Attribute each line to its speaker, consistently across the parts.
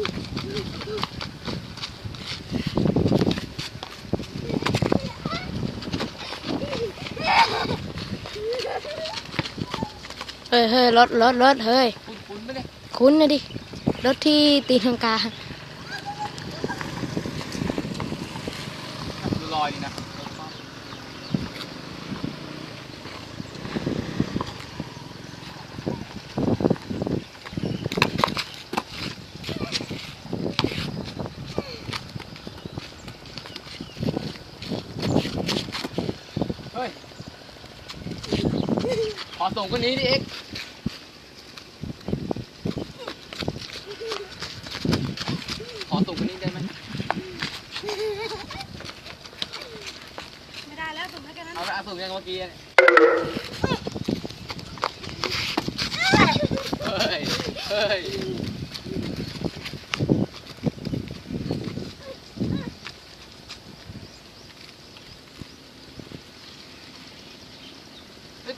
Speaker 1: เ
Speaker 2: ฮ้ยเฮ้ยรถรถรถเฮ้ย
Speaker 1: คุ้นๆไปเลย
Speaker 2: คุ้นนะดิ รถที่ตีทางกา
Speaker 1: ดูอยนี่นะ ขอส่งคนนี้ดิเอ็กซ์ขอส่งคนนี้ได้ไหม
Speaker 3: ไม่ได้แล้วผมให้แค่นั้น
Speaker 1: เอาละเอาส่งยังเมื่อกี้เนี่ยเฮ้ย เฮ้ย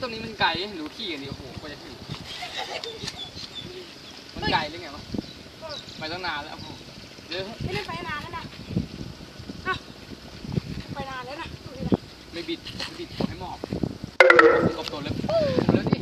Speaker 1: ตรงนี้มันไกลหรือขี่กันดิโอ้โหกว่จะถึงมันไกลหรือไงวะไปตั้งนานแล้วโอ้โหเดี๋ยวไม
Speaker 3: ่ได้ไปนานแล้วนะไปนานแล้วนะ
Speaker 1: ไม่บิดไม่บิดขอให้หมอบกบตัวเล็บแล้ว